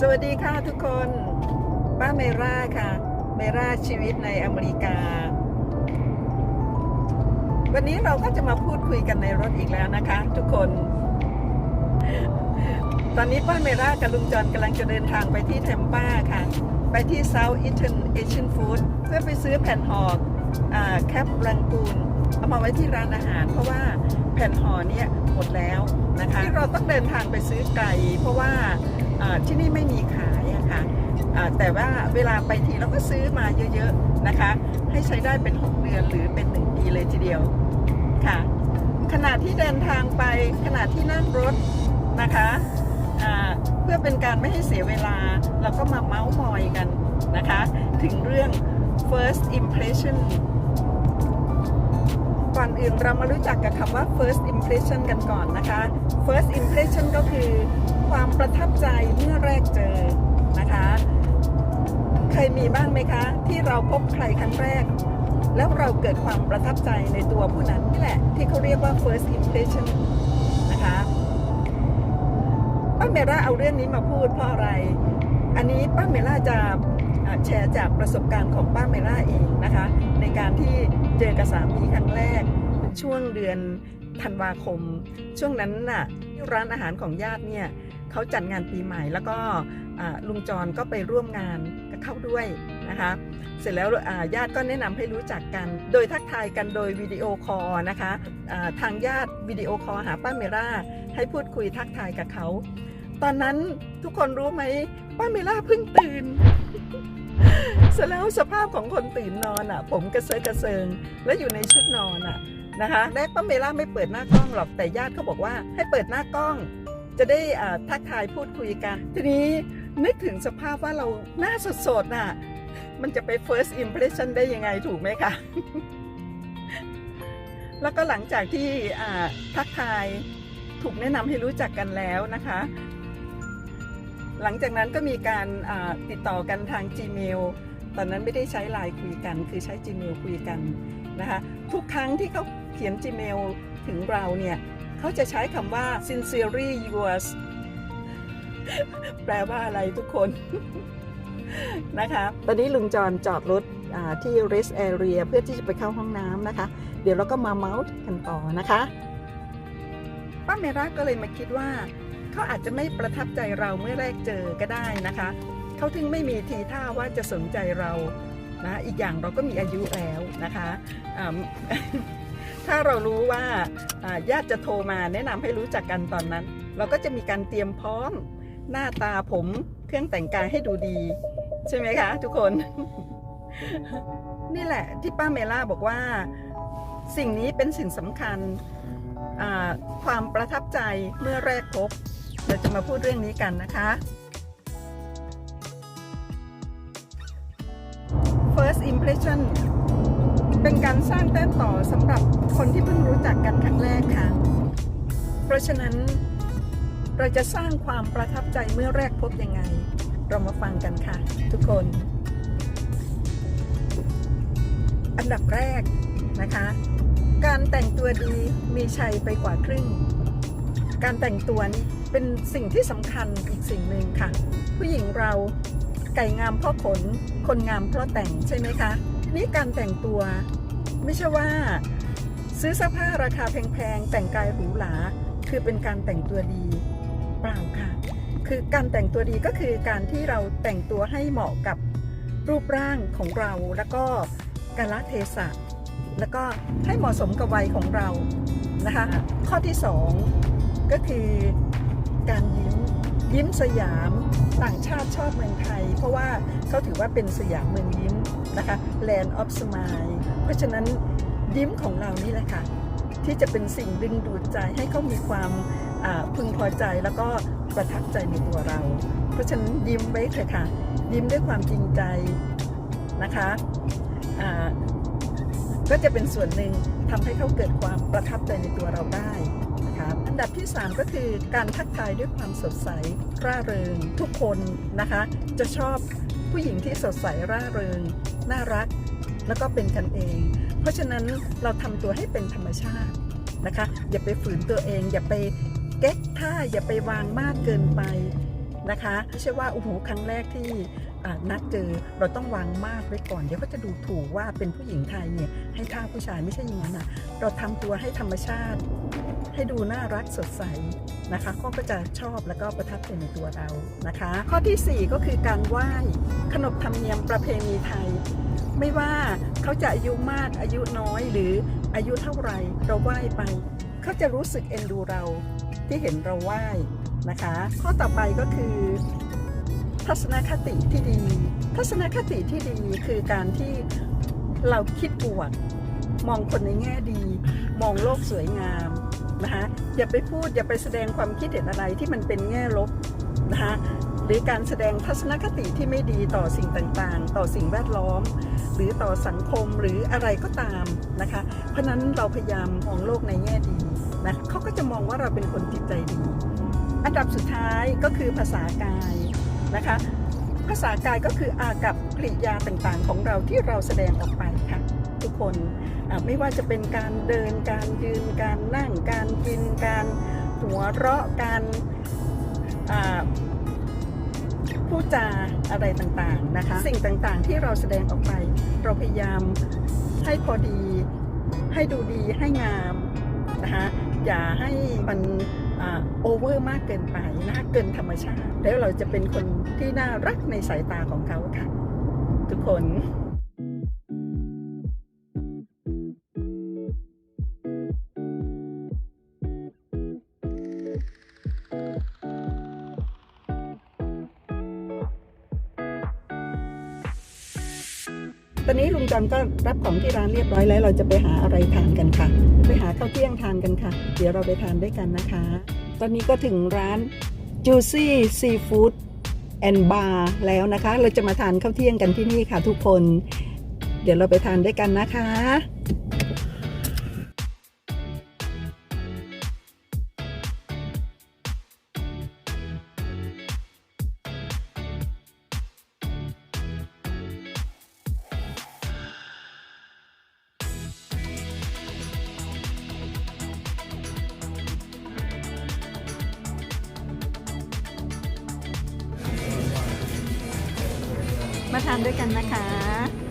สวัสดีค่ะทุกคน ป้าเมราค่ะ เมราชีวิตในอเมริกา วันนี้เราก็จะมาพูดคุยกันในรถอีกแล้วนะคะ ทุกคน ตอนนี้ป้าเมรากับลุงจอนกำลังจะเดินทางไปที่เทมป้าค่ะ ไปที่ South Eastern Asian Food เพื่อไปซื้อแผ่นห่ออ่าแคปรังกูนเอามาไว้ที่ร้านอาหาร เพราะว่าแผ่นห่อเนี่ยหมดแล้วนะคะที่เราต้องเดินทางไปซื้อไก่เพราะว่า ที่นี่ไม่มีขายอะค่ะอ่าแต่ว่าเวลาไปทีเราก็ซื้อมาเยอะๆนะคะ ให้ใช้ได้เป็น 6 เดือนหรือเป็น 1 ปีเลยทีเดียวค่ะขณะที่เดินทางไปขณะที่นั่งรถนะคะเพื่อเป็นการไม่ให้เสียเวลา เราก็มาเมาส์มอยกันนะคะ ถึงเรื่อง first impression ก่อนอื่นเรามารู้จักกับคำว่า first impression กันก่อนนะคะ first impression ก็คือความประทับใจเมื่อแรกเจอนะคะ เคยมีบ้างไหมคะ ที่เราพบใครครั้งแรก แล้วเราเกิดความประทับใจในตัวผู้นั้นนี่แหละ ที่เขาเรียกว่า first impression นะคะป้าเมล่าเอาเรื่องนี้มาพูดเพราะอะไร อันนี้ป้าเมล่าจะแชร์จากประสบการณ์ของป้าเมล่าเองนะคะ ในการที่เจอกับสามีครั้งแรก ช่วงเดือนธันวาคม ช่วงนั้นน่ะที่ร้านอาหารของญาติเนี่ยเขาจัดงานปีใหม่แล้วก็ลุงจรก็ไปร่วมงานกับเขาด้วยนะคะ เสร็จแล้วญาติก็แนะนำให้รู้จักกัน โดยทักทายกันโดยวิดีโอคอลนะคะอ่าทางญาติวิดีโอคอลหาป้าเมล่าให้พูดคุยทักทายกับเขา ตอนนั้นทุกคนรู้ไหมป้าเมล่าเพิ่งตื่น เสร็จแล้วสภาพของคนตื่นนอนอะ ผมกระเซาะกระเซิง แล้วอยู่ในชุดนอนอะนะคะแรกป้าเมล่าไม่เปิดหน้ากล้องหรอกแต่ญาติเขาบอกว่าให้เปิดหน้ากล้อง จะได้อ่าทักทายพูดคุยกัน ทีนี้นึกถึงสภาพว่าเราหน้าสดๆน่ะมันจะไป first impression ได้ยังไงถูกไหมคะ แล้วก็หลังจากที่ทักทายถูกแนะนำให้รู้จักกันแล้วนะคะ หลังจากนั้นก็มีการติดต่อกันทาง Gmail ตอนนั้นไม่ได้ใช้ไลน์คุยกัน คือใช้ Gmail คุยกันนะคะทุกครั้งที่เขาเขียน Gmail ถึงเราเนี่ยเขาจะใช้คำว่า sincerely yours แปลว่าอะไรทุกคน นะคะ ตอนนี้ลุงจรจอดรถอ่าที่ rest area เพื่อที่จะไปเข้าห้องน้ำนะคะ เดี๋ยวเราก็มาเมาส์กันต่อนะคะ ป้าเมราก็เลยมาคิดว่า เขาอาจจะไม่ประทับใจเราเมื่อแรกเจอก็ได้นะคะ เขาถึงไม่มีทีท่าว่าจะสนใจเรานะอีกอย่างเราก็มีอายุแล้วนะคะถ้าเรารู้ว่าญาติจะโทรมาแนะนำให้รู้จักกันตอนนั้น เราก็จะมีการเตรียมพร้อมหน้าตาผมเครื่องแต่งกายให้ดูดี ใช่ไหมคะ ทุกคน นี่แหละที่ป้าเมล่าบอกว่า สิ่งนี้เป็นสิ่งสำคัญความประทับใจเมื่อแรกพบ เราจะมาพูดเรื่องนี้กันนะคะ impression เป็นการสร้างแต้มต่อสำหรับคนที่เพิ่งรู้จักกันครั้งแรกค่ะ เพราะฉะนั้นเราจะสร้างความประทับใจเมื่อแรกพบยังไง เรามาฟังกันค่ะ ทุกคน อันดับแรกนะคะ การแต่งตัวดีมีชัยไปกว่าครึ่ง การแต่งตัวนี่เป็นสิ่งที่สำคัญอีกสิ่งหนึ่งค่ะ ผู้หญิงเรา ไก่งามเพราะขน คนงามเพราะแต่งใช่ไหมคะ นี่การแต่งตัว ไม่ใช่ว่า ซื้อเสื้อผ้าราคาแพงๆ แต่งกายหรูหราคือเป็นการแต่งตัวดีเปล่าค่ะ คือการแต่งตัวดีก็คือการที่เราแต่งตัวให้เหมาะกับรูปร่างของเราแล้วก็กาลเทศะแล้วก็ให้เหมาะสมกับวัยของเรานะคะ ข้อที่สองก็คือการยิ้ม ยิ้มสยามต่างชาติชอบเมืองไทย เพราะว่าเขาถือว่าเป็นสยามเมืองยิ้มนะคะ Land of Smile เพราะฉะนั้นยิ้มของเรานี่แหละค่ะที่จะเป็นสิ่งดึงดูดใจให้เขามีความพึงพอใจแล้วก็ประทับใจในตัวเรา เพราะฉะนั้นยิ้มไว้เถอะค่ะ ยิ้มด้วยความจริงใจนะคะก็จะเป็นส่วนหนึ่งทำให้เขาเกิดความประทับใจในตัวเราได้ อันดับที่ 3 ก็คือการทักทายด้วยความสดใสร่าเริง ทุกคนนะคะ จะชอบผู้หญิงที่สดใสร่าเริง น่ารัก แล้วก็เป็นกันเอง เพราะฉะนั้นเราทำตัวให้เป็นธรรมชาตินะคะ อย่าไปฝืนตัวเอง อย่าไปเก๊กท่าอย่าไปวางมากเกินไปนะคะไม่ใช่ว่าโอ้โหครั้งแรกที่ นัดเจอเราต้องวางมาดไว้ก่อน เดี๋ยวก็จะดูถูกว่าเป็นผู้หญิงไทยเนี่ยให้ท่าผู้ชายไม่ใช่อย่างนั้นนะเราทำตัวให้ธรรมชาติ ให้ดูน่ารักสดใสนะคะเขาก็จะชอบแล้วก็ประทับใจในตัวเรานะคะ ข้อทีสี่ 4 ก็คือการไหว้ขนบธรรมเนียมประเพณีไทย ไม่ว่าเขาจะอายุมากอายุน้อยหรืออายุเท่าไหรเราไหว้ไปเขาจะรู้สึกเอ็นดูเราที่เห็นเราไหว้นะคะ ข้อต่อไปก็คือ ทัศนคติที่ดี ทัศนคติที่ดีคือการที่เราคิดบวกมองคนในแง่ดี มองโลกสวยงามนะคะอย่าไปพูดอย่าไปแสดงความคิดเห็นอะไรที่มันเป็นแง่ลบนะคะหรือการแสดงทัศนคติที่ไม่ดีต่อสิ่งต่างๆ ต่อสิ่งแวดล้อม หรือต่อสังคมหรืออะไรก็ตามนะคะ เพราะนั้นเราพยายามมองโลกในแง่ดีนะเขาก็จะมองว่าเราเป็นคนจิตใจดี อันดับสุดท้ายก็คือภาษากาย นะคะ ภาษากายก็คืออากับกริยาต่างๆ ของเราที่เราแสดงออกไปค่ะทุกคนอะไม่ว่าจะเป็นการเดินการยืนการนั่งการกินการหัวเราะการอ่าพูดจาอะไรต่างๆนะคะสิ่งต่างๆที่เราแสดงออกไป เราพยายามให้พอดี ให้ดูดีให้งามนะคะอย่าให้มัน โอเวอร์มากเกินไปนะเกินธรรมชาติ แล้วเราจะเป็นคนที่น่ารักในสายตาของเขาค่ะ ทุกคนตอนนี้ลุงจำก็รับของที่ร้านเรียบร้อยแล้ว เราจะไปหาอะไรทานกันค่ะ ไปหา ข้าวเที่ยงทานกันค่ะ เดี๋ยวเราไปทานด้วยกันนะคะ ตอนนี้ก็ถึงร้าน Juicy Seafood and Bar แล้วนะคะ เราจะมาทานข้าวเที่ยงกันที่นี่ค่ะทุกคน เดี๋ยวเราไปทานด้วยกันนะคะ มาทานด้วยกันนะคะ